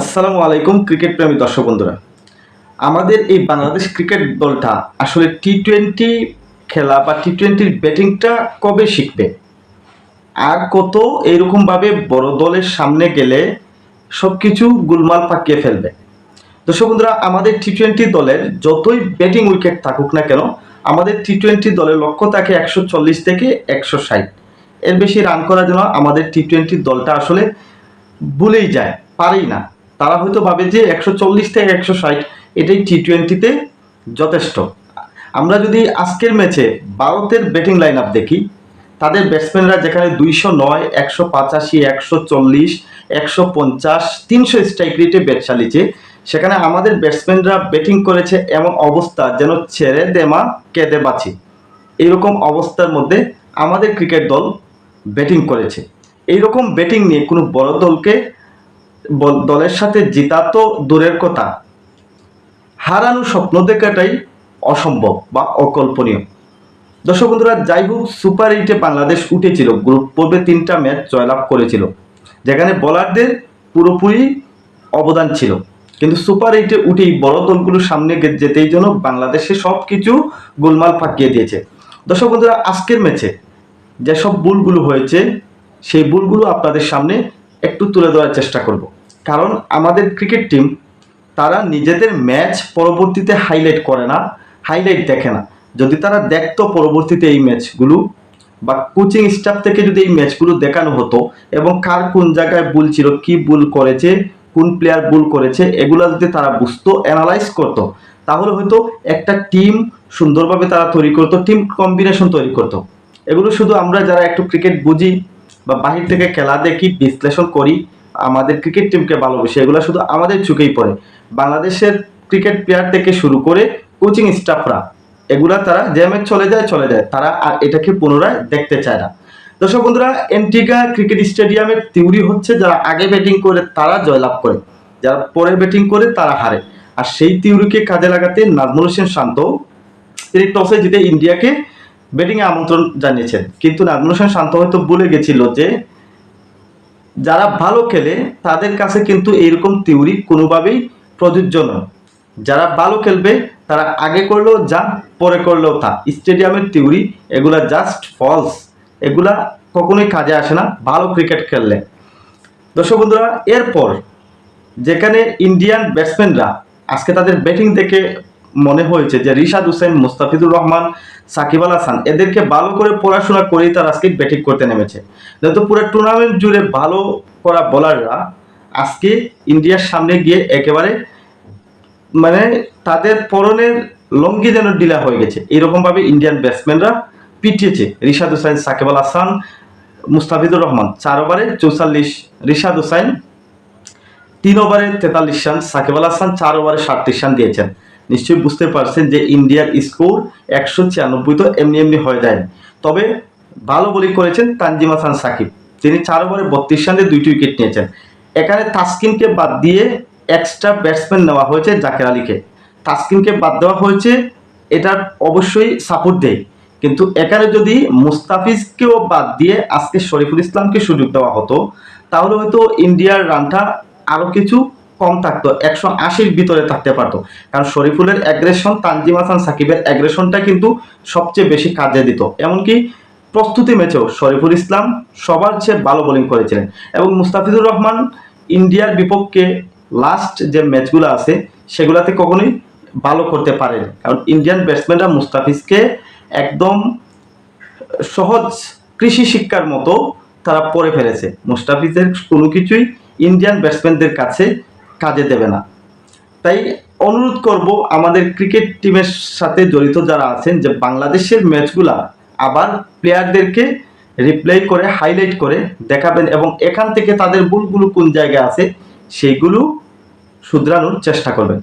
আসসালামু আলাইকুম, ক্রিকেট প্রেমী দর্শক বন্ধুরা। আমাদের এই বাংলাদেশ ক্রিকেট দলটা আসলে টি টোয়েন্টি খেলা বা টি টোয়েন্টির ব্যাটিংটা কবে শিখবে? আর কত এইরকমভাবে বড় দলের সামনে গেলে সব কিছু গুলমাল পাকিয়ে ফেলবে? দর্শক বন্ধুরা, আমাদের টি টোয়েন্টি দলের যতই ব্যাটিং উইকেট থাকুক না কেন, আমাদের টি টোয়েন্টি দলের লক্ষ্য থাকে একশো চল্লিশ থেকে একশো ষাট। এর বেশি রান করার জন্য আমাদের টি টোয়েন্টি দলটা আসলে ভুলেই যায়, পারেই না। তারা হয়তো ভাবে যে একশো চল্লিশ থেকে একশো ষাট এটাই টি টোয়েন্টিতে যথেষ্ট। আমরা যদি আজকের ম্যাচে ভারতের ব্যাটিং লাইন আপ দেখি, তাদের ব্যাটসম্যানরা যেখানে দুইশো নয়, একশো পঁচাশি, একশো চল্লিশ, একশো পঞ্চাশ, তিনশো স্ট্রাইক রেটে ব্যাট চালিয়েছে, সেখানে আমাদের ব্যাটসম্যানরা ব্যাটিং করেছে এমন অবস্থা যেন ছেড়ে দেমা কেঁদে বাঁচি। এইরকম অবস্থার মধ্যে আমাদের ক্রিকেট দল ব্যাটিং করেছে। এইরকম ব্যাটিং নিয়ে কোনো বড় দলকে দলের সাথে জেতা তো দূরের কথা। হারানো স্বপ্ন দেখাটাই অসম্ভব বা অকল্পনীয়। দর্শক বন্ধুরা, যাই হোক, সুপার এইটে বাংলাদেশ উঠেছিল। গ্রুপ পর্বে তিনটা ম্যাচ জয়লাভ করেছিল, যেখানে বোলারদের পুরোপুরি অবদান ছিল। কিন্তু সুপার এইটে উঠেই বড় দলগুলোর সামনে যেতেই জন্য বাংলাদেশে সব কিছু গোলমাল ফাঁকিয়ে দিয়েছে। দর্শক বন্ধুরা, আজকের ম্যাচে যেসব ভুলগুলো হয়েছে, সেই ভুলগুলো আপনাদের সামনে একটু তুলে ধরার চেষ্টা করব। কারণ আমাদের ক্রিকেট টিম তারা নিজেদের ম্যাচ পরবর্তীতে হাইলাইট করে না হাইলাইট দেখে না। যদি তারা দেখতো পরবর্তীতে এই ম্যাচগুলো বা কোচিং স্টাফ থেকে যদি এই ম্যাচগুলো দেখানো হতো এবং কার কোন জায়গায় ভুল ছিল, কি ভুল করেছে, কোন প্লেয়ার ভুল করেছে, এগুলো যদি তারা বুঝতো অ্যানালাইজ করতো, তাহলে হয়তো একটা টিম সুন্দরভাবে তারা তৈরি করতো টিম কম্বিনেশন তৈরি করতো। এগুলো শুধু আমরা যারা একটু ক্রিকেট বুঝি বা বাহির থেকে খেলা দেখি, বিশ্লেষণ করি আমাদের ক্রিকেট টিমকে ভালোবাসি, এগুলো শুধু আমাদের চোখেই পড়ে। বাংলাদেশের ক্রিকেট প্লেয়ার থেকে শুরু করে কোচিং স্টাফরা এগুলা তারা যে ম্যাচ চলে যায় চলে যায়। তারা আর এটাকে পুনরায় দেখতে চায় না। দর্শক বন্ধুরা, এন্টিগা ক্রিকেট স্টেডিয়ামের থিওরি হচ্ছে যারা আগে ব্যাটিং করে, তারা জয়লাভ করে। যারা পরে ব্যাটিং করে, তারা হারে। আর সেই থিওরিকে কাজে লাগাতে নাজমুল হোসেন শান্ত তিনি টসে জিতে ইন্ডিয়াকে ব্যাটিংয়ে আমন্ত্রণ জানিয়েছেন। কিন্তু নাজমুল হোসেন শান্ত হয়তো ভুলে গেছিল যে যারা ভালো খেলে, তাদের কাছে কিন্তু এইরকম থিওরি কোনোভাবেই প্রযোজ্য নয়। যারা ভালো খেলবে, তারা আগে করলেও যা, পরে করলেও তা। স্টেডিয়ামের থিওরি এগুলা জাস্ট ফলস এগুলা কখনোই কাজে আসে না, ভালো ক্রিকেট খেললে। দর্শক বন্ধুরা, এরপর যেখানে ইন্ডিয়ান ব্যাটসম্যানরা আজকে তাদের ব্যাটিং দেখে মনে হয়েছে যে রিশাদ হোসেন, মুস্তাফিজুর রহমান, সাকিব আল হাসান, এদেরকে ভালো করে পড়াশোনা করেই তারা আজকে ব্যাটিং করতে নেমেছে। যেহেতু পুরো টুর্নামেন্ট জুড়ে ভালো করা বোলাররা আজকে ইন্ডিয়ার সামনে গিয়ে একেবারে মানে তাদের পরনের লঙ্গি যেন ডিলা হয়ে গেছে। এরকমভাবে ইন্ডিয়ান ব্যাটসম্যানরা পিটিয়েছে। রিশাদ হোসেন, সাকিব আল হাসান, মুস্তাফিজুর রহমান। চার ওভারে চৌচল্লিশ, রিশাদ হোসেন, তিন ওভারে তেতাল্লিশ রান, সাকিব আল হাসান চার ওভারে সাতত্রিশ রান দিয়েছেন। নিশ্চয়ই বুঝতে পারছেন যে ইন্ডিয়ার স্কোর একশো ছিয়ানব্বই তো এমনি এমনি হয়ে যায়। তবে ভালো বোলিং করেছেন তানজিম হাসান সাকিব তিনি চার ওভারে বত্রিশ রান দুইটি উইকেট নিয়েছেন। এখানে তাসকিনকে বাদ দিয়ে এক্সট্রা ব্যাটসম্যান নেওয়া হয়েছে জাকের আলীকে। তাসকিনকে বাদ দেওয়া হয়েছে, এটা অবশ্যই সাপোর্ট দেয়। কিন্তু এখানে যদি মুস্তাফিজকেও বাদ দিয়ে আজকে শরীফুল ইসলামকে সুযোগ দেওয়া হতো, তাহলে হয়তো ইন্ডিয়ার রানটা আরও কিছু কম থাকতো, একশো আশির ভিতরে থাকতে পারতো। কারণ শরীফুলের অ্যাগ্রেশন তানজিম হাসান সাকিবের অ্যাগ্রেশনটা কিন্তু সবচেয়ে বেশি কাজে দিত। এমনকি প্রস্তুতি ম্যাচেও শরীফুল ইসলাম সবার চেয়ে ভালো বোলিং করেছিলেন। এবং মুস্তাফিজুর রহমান ইন্ডিয়ার বিপক্ষে লাস্ট যে ম্যাচগুলো আছে, সেগুলাতে কখনোই ভালো করতে পারেনি। কারণ ইন্ডিয়ান ব্যাটসম্যানরা মুস্তাফিজকে একদম সহজ কৃষি শিক্ষার মতো তারা পড়ে ফেলেছে। মুস্তাফিজের কোনো কিছুই ইন্ডিয়ান ব্যাটসম্যানদের কাছে কাজে দেবে না। তাই অনুরোধ করব আমাদের ক্রিকেট টিমের সাথে জড়িত যারা আছেন যে বাংলাদেশের ম্যাচগুলা আবার প্লেয়ারদেরকে রিপ্লাই করে হাইলাইট করে দেখাবেন এবং এখান থেকে তাদের ভুলগুলো কোন জায়গায় আছে, সেইগুলো শুধরানোর চেষ্টা করবেন।